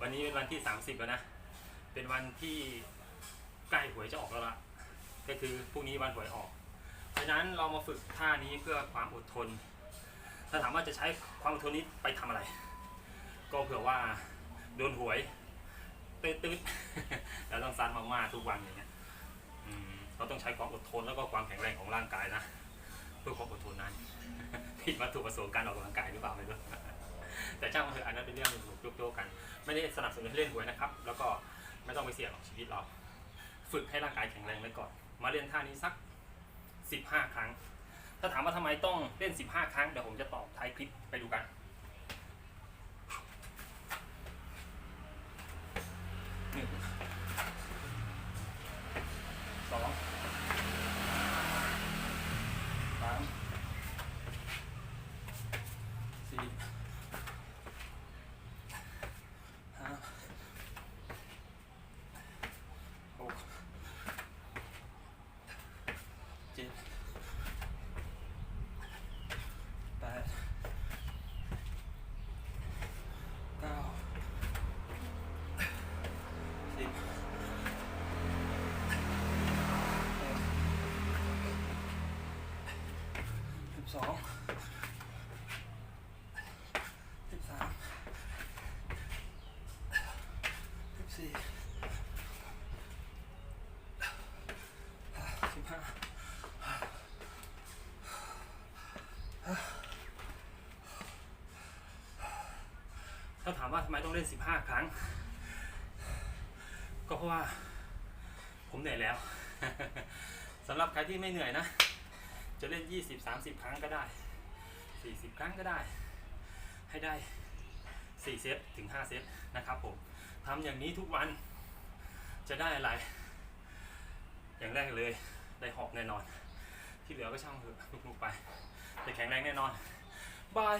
วันนี้เป็นวันที่ 30 แล้วนะ เป็นวันที่ใกล้หวยจะออกแล้วล่ะก็คือพรุ่งนี้วันหวยออก เพราะฉะนั้นเรามาฝึกท่านี้เพื่อความอดทน ถ้าถามว่าจะใช้ความอดทนนี้ไปทำอะไร ก็เผื่อว่าโดนหวยตืดตืดๆแล้วต้องซัดมาม่าทุกวันอย่างเงี้ยเราต้องใช้ความอดทนแล้วก็ความแข็งแรงของร่างกายนะเพื่อความอดทนนั้นผิดวัตถุประสงค์การออกกำลังกายหรือเปล่าไม่รู้แต่ช่างมันเถอะอันนั้นเป็นเรื่องโยกๆกัน ไม่ได้สนับสนุนให้เล่นหวยนะครับ แล้วก็ไม่ต้องไปเสี่ยงหรอกชีวิตเรา ฝึกให้ร่างกายแข็งแรงไว้ก่อน มาเล่นท่านี้สัก 15 ครั้ง ถ้าถามว่าทำไมต้องเล่น 15 ครั้งเดี๋ยวผมจะตอบท้ายคลิปไปดูกัน หนึ่งสองสามสี่ห้าหกเจ็ดแปดเก้าสิบ สองสิบสามสิบสี่สิบห้าถ้าถามว่าทำไมต้องเล่นสิบห้าครั้ง ก็เพราะว่า ผมเหนื่อยแล้ว สำหรับใครที่ไม่เหนื่อยนะ 20 30 ครั้งก็ได้ 40 ครั้งก็ได้ ให้ได้ 4 เซตถึง 5 เซตนะครับผมทำอย่างนี้ทุกวันจะได้อะไร อย่างแรกเลยได้หอบแน่นอน ที่เหลือก็ช่างเถอะลุกๆไป แต่แข็งแรงแน่นอนบาย